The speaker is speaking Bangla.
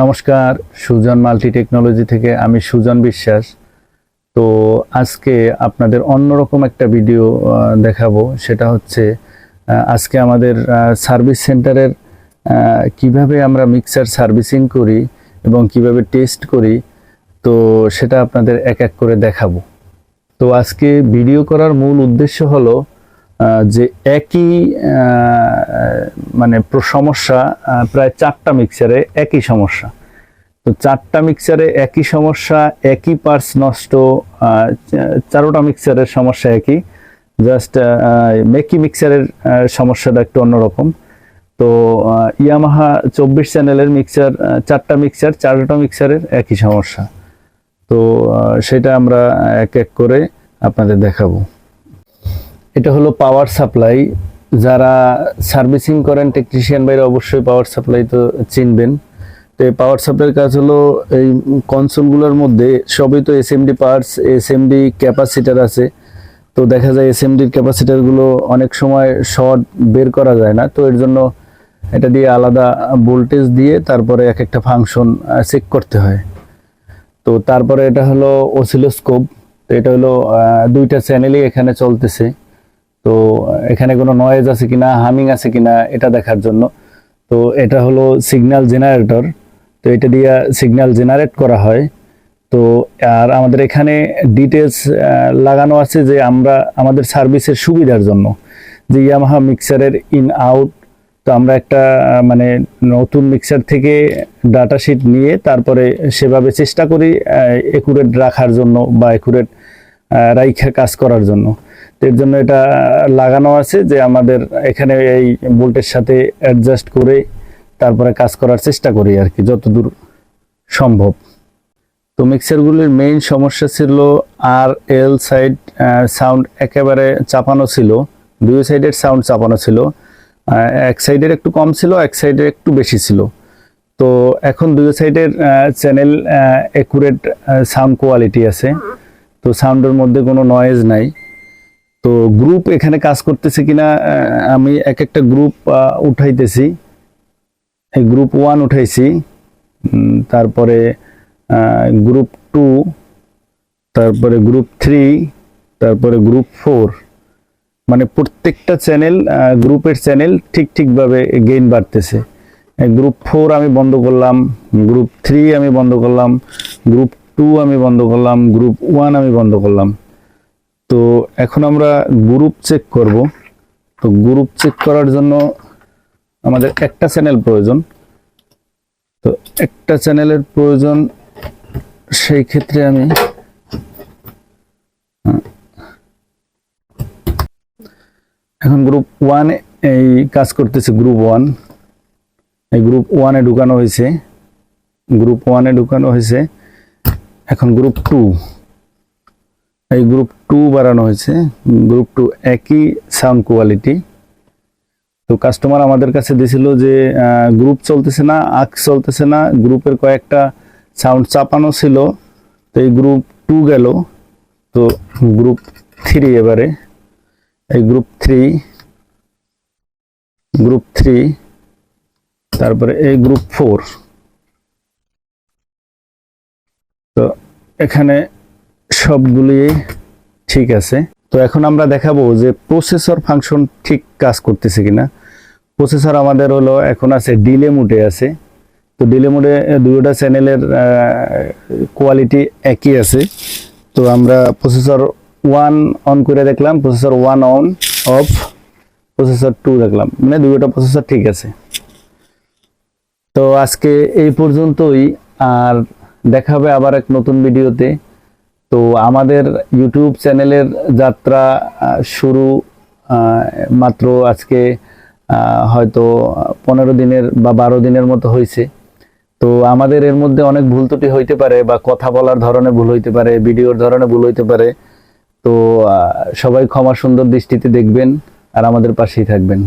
নমস্কার, সুজন মাল্টি টেকনোলজি থেকে আমি সুজন বিশ্বাস। তো আজকে আপনাদের অন্যরকম একটা ভিডিও দেখাবো। সেটা হচ্ছে আজকে আমাদের সার্ভিস সেন্টারের কীভাবে আমরা মিক্সার সার্ভিসিং করি এবং কীভাবে টেস্ট করি, তো সেটা আপনাদের এক এক করে দেখাবো। তো আজকে ভিডিও করার মূল উদ্দেশ্য হলো যে একই মানে সমস্যা প্রায় চারটা মিক্সারে একই সমস্যা। তো চারটা মিক্সারে একই সমস্যা, একই পার্টস নষ্ট চারোটা মিক্সারের সমস্যা একই। জাস্ট মেকি মিক্সারের সমস্যাটা একটু অন্যরকম। তো ইয়ামাহা চব্বিশ চ্যানেলের মিক্সার চারটা মিক্সার, চারোটা মিক্সারের একই সমস্যা। তো সেটা আমরা এক এক করে আপনাদের দেখাবো। এটা হলো পাওয়ার সাপ্লাই যারা সার্ভিসিং করেন টেকনিশিয়ান বাইরে অবশ্যই পাওয়ার সাপ্লাই তো চিনবেন। তো এই পাওয়ার সাপ্লাইয়ের কাজ হলো, এই কনসোলগুলোর মধ্যে সবই তো এসএমডি পার্টস এসএমডি ক্যাপাসিটার আছে। তো দেখা যায় এসএমডির ক্যাপাসিটারগুলো অনেক সময় শর্ট বের করা যায় না। তো এর জন্য এটা দিয়ে আলাদা ভোল্টেজ দিয়ে তারপরে এক একটা ফাংশন চেক করতে হয়। তো তারপরে এটা হলো ওসিলোস্কোপ তো এটা হলো দুইটা চ্যানেলই এখানে চলতেছে। তো এখানে কোনো নয়েজ আছে কিনা হামিং আছে কিনা, এটা দেখার জন্য। তো এটা হলো সিগন্যাল জেনারেটর তো এটা দিয়ে সিগন্যাল জেনারেট করা হয়। তো আর আমাদের এখানে ডিটেলস লাগানো আছে যে আমরা আমাদের সার্ভিসের সুবিধার জন্য। যে ইয়ামাহা মিক্সারের ইন আউট তো আমরা একটা মানে নতুন মিক্সার থেকে ডাটা শিট নিয়ে তারপরে সেভাবে চেষ্টা করি একুরেট রাখার জন্য বা একুরেট রাইখা কাজ করার জন্য। এর জন্য এটা লাগানো আছে যে আমাদের এখানে এই বোল্টের সাথে অ্যাডজাস্ট করে তারপরে কাজ করার চেষ্টা করি আর কি, যতদূর সম্ভব। তো মিক্সারগুলির মেইন সমস্যা ছিল আর এল সাইড সাউন্ড একেবারে চাপানো ছিল, দুই সাইডের সাউন্ড চাপানো ছিল। এক সাইডের একটু কম ছিল, এক সাইডের একটু বেশি ছিল। তো এখন দুই সাইডের চ্যানেল একুরেট সাউন্ড কোয়ালিটি আছে। তো সাউন্ডের মধ্যে কোনো নয়েজ নাই। তো গ্রুপ এখানে কাজ করতেছে কিনা আমি এক একটা গ্রুপ উঠাইতেছি। এই গ্রুপ ওয়ান উঠাইছি। তারপরে গ্রুপ টু তারপরে গ্রুপ থ্রি তারপরে গ্রুপ ফোর মানে প্রত্যেকটা চ্যানেল গ্রুপের চ্যানেল ঠিক ঠিকভাবে গেইন বাড়তেছে। গ্রুপ ফোর আমি বন্ধ করলাম গ্রুপ থ্রি আমি বন্ধ করলাম গ্রুপ টু আমি বন্ধ করলাম গ্রুপ ওয়ান আমি বন্ধ করলাম। তো এখন আমরা গ্রুপ চেক করব। তো গ্রুপ চেক করার জন্য আমাদের একটা চ্যানেল প্রয়োজন। তো একটা চ্যানেলের প্রয়োজন, সেই ক্ষেত্রে আমি। এখন গ্রুপ ওয়ান এই কাজ করতেছে গ্রুপ ওয়ান এই গ্রুপ ওয়ানে ঢুকানো হয়েছে। গ্রুপ ওয়ানে ঢুকানো হয়েছে। এখন গ্রুপ টু এই গ্রুপ টু বাড়ানো হয়েছে। গ্রুপ টু একই সাউন্ড কোয়ালিটি তো কাস্টমার আমাদের কাছে দিছিল যে গ্রুপ চলতেছে না আক চলতেছে না। গ্রুপের কয়েকটা সাউন্ড চাপানো ছিল। তো এই গ্রুপ টু গেল। তো গ্রুপ থ্রি এবারে। এই গ্রুপ থ্রি গ্রুপ থ্রি তারপরে এই গ্রুপ ফোর এখানে সবগুলি ঠিক আছে। তো এখন আমরা দেখাবো যে প্রসেসর ফাংশন ঠিক কাজ করতেছে কিনা। প্রসেসর আমাদের হলো, এখন আছে ডিলে মুডে আছে। তো ডিলে মুডে দুটোটা চ্যানেলের কোয়ালিটি একই আছে। তো আমরা প্রসেসর ওয়ান অন করে দেখলাম processor one on off processor two দেখলাম। মানে দুটোটা প্রসেসর ঠিক আছে। তো আজকে এই পর্যন্তই, আর দেখা হবে আবার এক নতুন ভিডিওতে। তো আমাদের ইউটিউব চ্যানেলের যাত্রা শুরু মাত্র আজকে হয়তো পনেরো দিনের বা বারো দিনের মতো হয়েছে তো আমাদের এর মধ্যে অনেক ভুল ত্রুটি হইতে পারে বা কথা বলার ধরনে ভুল হইতে পারে, ভিডিওর ধরনে ভুল হইতে পারে। তো সবাই ক্ষমা সুন্দর দৃষ্টিতে দেখবেন আর আমাদের পাশেই থাকবেন।